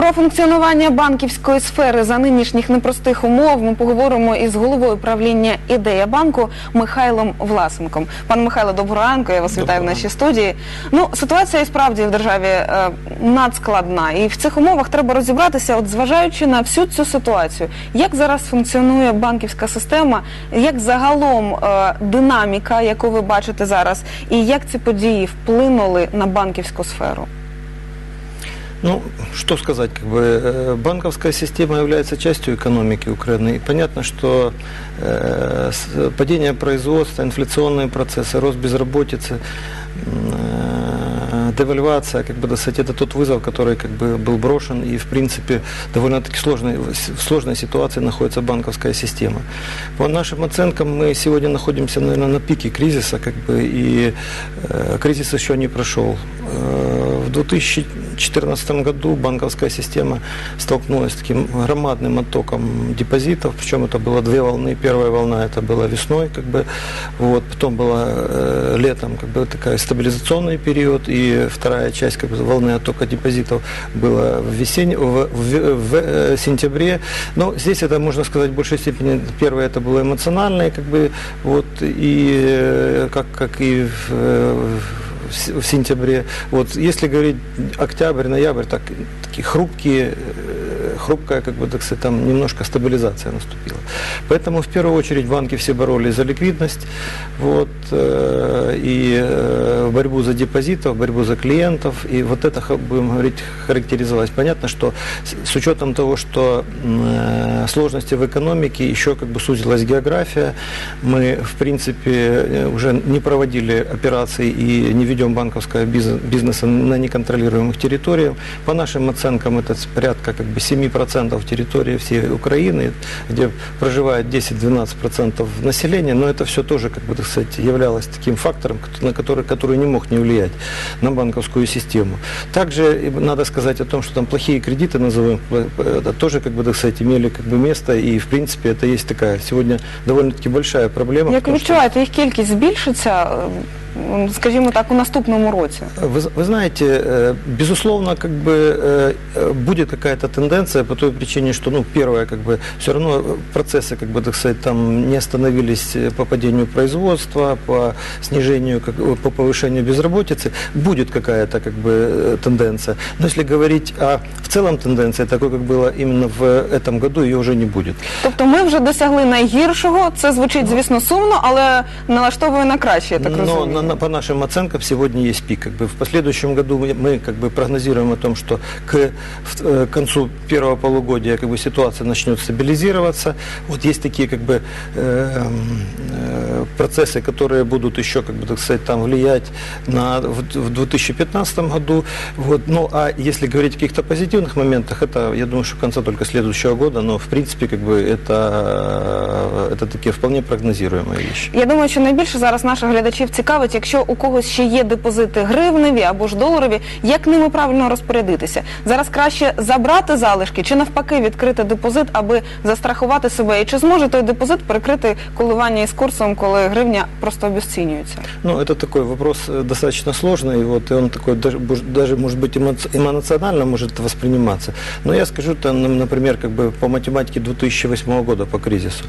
Про функціонування банківської сфери за нинішніх непростих умов ми поговоримо із головою правління ідея банку Михайлом Власенком. Пан Михайло, доброго ранку. Я вас вітаю в нашій студії. Ну, ситуація і справді в державі е, надскладна, і в цих умовах треба розібратися, от зважаючи на всю цю ситуацію, як зараз функціонує банківська система, як загалом е, динаміка, яку ви бачите зараз, і як ці події вплинули на банківську сферу. Ну, что сказать, как бы э, банковская система является частью экономики Украины. И понятно, что э, падение производства, инфляционные процессы, рост безработицы, э, девальвация, как бы, так сказать, это тот вызов, который как бы был брошен, и в принципе довольно-таки сложной, в сложной ситуации находится банковская система. По нашим оценкам мы сегодня находимся, наверное, на пике кризиса, как бы, и э, кризис еще не прошел. Э, в 2014 году банковская система столкнулась с таким громадным оттоком депозитов, причем это было две волны. Первая волна это была весной, как бы, вот, потом была э, летом как бы такая стабилизационный период, и вторая часть как бы, волны оттока депозитов была в, весенне, в, в- в, э, сентябре. Но здесь это, можно сказать, в большей степени, первое это было эмоциональное, как бы, вот, и э, как, как и в, э, в в сентябре. Вот если говорить октябрь, ноябрь, так, такие хрупкие, э, хрупкая, как бы, так сказать, там немножко стабилизация наступила. Поэтому в первую очередь банки все боролись за ликвидность, вот, э, и э, борьбу за депозитов, борьбу за клиентов, и вот это, будем говорить, характеризовалось. Понятно, что с- учетом того, что э, сложности в экономике, еще как бы сузилась география, мы, в принципе, уже не проводили операций и не ведем банковского биз- бизнеса на неконтролируемых территориях. По нашим оценкам, это порядка как бы 7% территории всей Украины, где проживает 10-12% населения, но это все тоже, как бы, так сказать, являлось таким фактором, кот- на который, который не мог не влиять на банковскую систему. Также и надо сказать о том, что там плохие кредиты, назовем, э, это тоже, как бы, так сказать, имели как бы место, и, в принципе, это есть такая сегодня довольно-таки большая проблема. Як потому что- відчуваєте, їх кількість збільшиться, е, скажімо так, у наступному році? Вы, вы знаете, э, безусловно, как бы э, э, будет какая-то тенденция по той причине, что, ну, первое, как бы, все равно процессы, как бы, так сказать, там не остановились по падению производства, по снижению, как, по повышению безработицы, будет какая-то, как бы, тенденция. Но если говорить о целом тенденции, такой, как было именно в этом году, ее уже не будет. Тобто ми вже досягли найгіршого. Це звучить, звісно, сумно, але налаштовує на краще, я так Но розумію. на- на- по нашим оценкам сегодня есть пик. Как бы в последующем году мы, мы как бы прогнозируем о том, что к в- э, концу первого полугодия как бы ситуация начнет стабилизироваться. Вот есть такие как бы э, м, э, процессы, которые будут еще как бы так сказать там влиять на в, в 2015 году. Вот. Ну а если говорить о каких-то позитивных моментах, это я думаю, что конца только следующего года. Но в принципе как бы это это такие вполне прогнозируемые вещи. Я думаю, що найбільше зараз наших глядачів цікавить, якщо у когось ще є депозити гривневі або ж доларові, як ними правильно розпорядитися. Зараз краще забрати залишки чи навпаки відкрити депозит, аби застрахувати себе. І чи зможе той депозит перекрити коливання із курсом, коли гривня просто обесцінюється? Ну, это такой вопрос э, достаточно сложный, вот, и он такой даже, даже может быть, эмо- эмоционально может восприниматься. Но я скажу, там, например, как бы по математике 2008 года по кризису.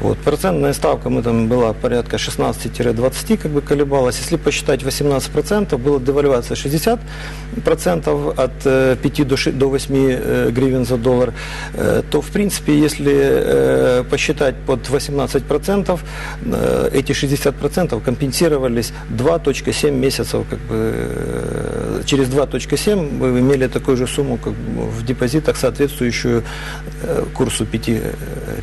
Вот, процентная ставка мы там была порядка 16-20, как бы колебалась. Если посчитать 18%, была девальвация 60% от э, 5 до, ши- до 8 э, гривен за доллар, э, то, в принципе, если э, посчитать под 18%, э, эти 60% компенсировались 2.7 месяцев, как бы, э, через 2.7 мы имели такую же сумму как бы, в депозитах, соответствующую э, курсу 5 э,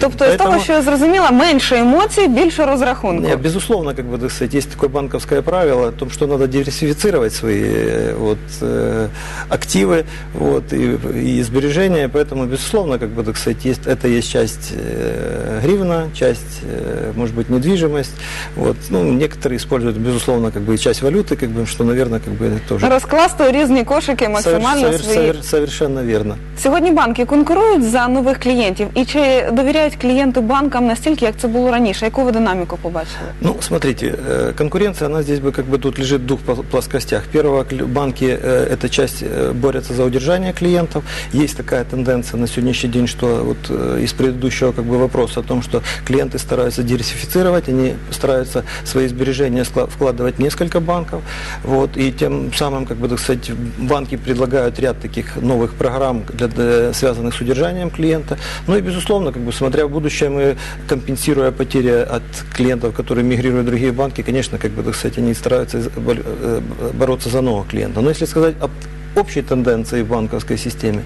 Тобто, з того, Поэтому- що я зрозуміла, менше емоцій, більше розрахунку. не, безусловно, как бы, так сказать, есть такое банковское правило о том, что надо диверсифицировать свои э, вот, э, активы вот, и, и сбережения, поэтому, безусловно, как бы, так сказать, есть, это есть часть э, гривна, часть, э, может быть, недвижимость, часть. Вот. Ну, некоторые используют, безусловно, как бы и часть валюты, как бы, что, наверное, как бы это тоже Розкласти у різні кошики максимально совер- свої. совер- совершенно верно. Сьогодні банки конкурують за нових клієнтів. І чи довіряють клієнти банкам настільки, як це було раніше? Яку ви динаміку побачили? Ну, смотрите, э, конкуренция, она здесь бы как бы тут лежит в двух пла- плоскостях. Первое, кл- банки, э, эта часть э, борются за удержание клиентов. Есть такая тенденция на сегодняшний день, что вот э, из предыдущего как бы вопроса о том, что клиенты стараются диверсифицировать, они стараются свои сбережения вкладывать несколько банков, вот, и тем самым, как бы, так сказать, банки предлагают ряд таких новых программ, для, связанных с удержанием клиента. Ну и, безусловно, как бы, смотря в будущее, мы, компенсируя потери от клиентов, которые мигрируют в другие банки, конечно, как бы, так сказать, они стараются э, бороться за нового клиента. Но если сказать об общей тенденции в банковской системе,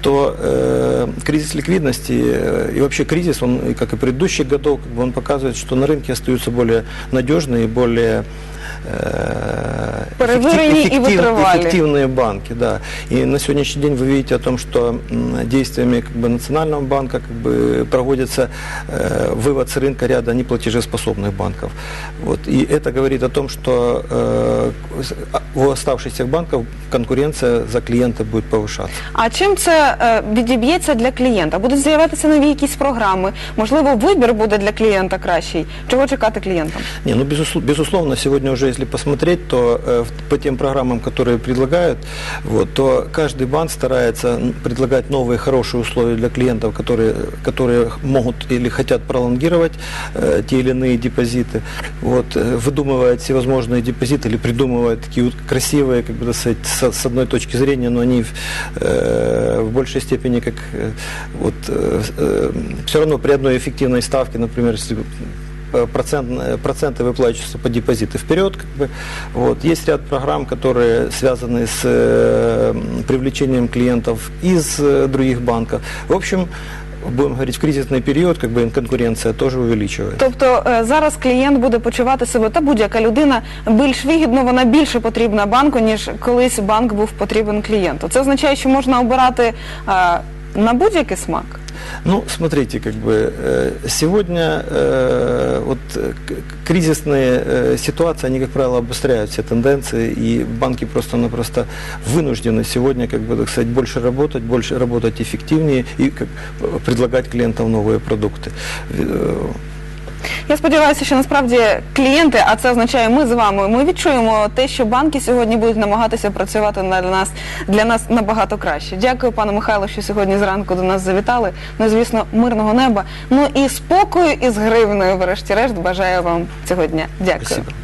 то э, кризис ликвидности э, и вообще кризис, он, и как и предыдущих годов, он показывает, что на рынке остаются более надежные, более э, Проверенные и эффектив- вытривали. эффективные банки, да. И на сегодняшний день вы видите о том, что м, действиями как бы, Национального банка как бы, проводится э, вывод с рынка ряда неплатежеспособных банков. Вот. И это говорит о том, что э, с- а- у оставшихся банков конкуренция за клиента будет повышаться. А чим це е, відіб'ється для клієнта? Будуть з'являтися нові якісь програми? Можливо, вибір буде для клієнта кращий. Чого чекати клієнтам? Не, ну безусловно, безусловно, сегодня уже если посмотреть, то э, по тем программам, которые предлагают, вот, то каждый банк старается предлагать новые хорошие условия для клиентов, которые, которые могут или хотят пролонгировать э, те или иные депозиты, вот, э, выдумывает всевозможные депозиты или придумывает такие вот красивые, как бы сказать, с, с одной точки зрения, но они э, в большей степени как э, вот все равно при одной эффективной ставке, например, если э, процент, э, проценты выплачиваются по депозиты вперед. Как бы. вот. Есть ряд программ, которые связаны с э, м, привлечением клиентов из э, других банков. В общем, будем говорить, в кризисный период как бы, конкуренция тоже увеличивается. Тобто е, зараз клієнт буде почувати себе та будь-яка людина більш вигідно, вона більше потрібна банку, ніж колись банк був потрібен клієнту. Це означає, що можна обирати е, на будь-який смак. Ну, смотрите, как бы э, сегодня э, вот э, кризисные э, ситуации, они, как правило, обостряют все тенденции, и банки просто-напросто вынуждены сегодня, как бы, так сказать, больше работать, больше работать эффективнее и как, э, предлагать клиентам новые продукты. Я сподіваюся, що насправді клієнти, а це означає ми з вами. Ми відчуємо те, що банки сьогодні будуть намагатися працювати для нас для нас набагато краще. Дякую, пане Михайло, що сьогодні зранку до нас завітали. Ну звісно, мирного неба. Ну і спокою із гривною, врешті-решт, бажаю вам цього дня. Дякую. Спасибо.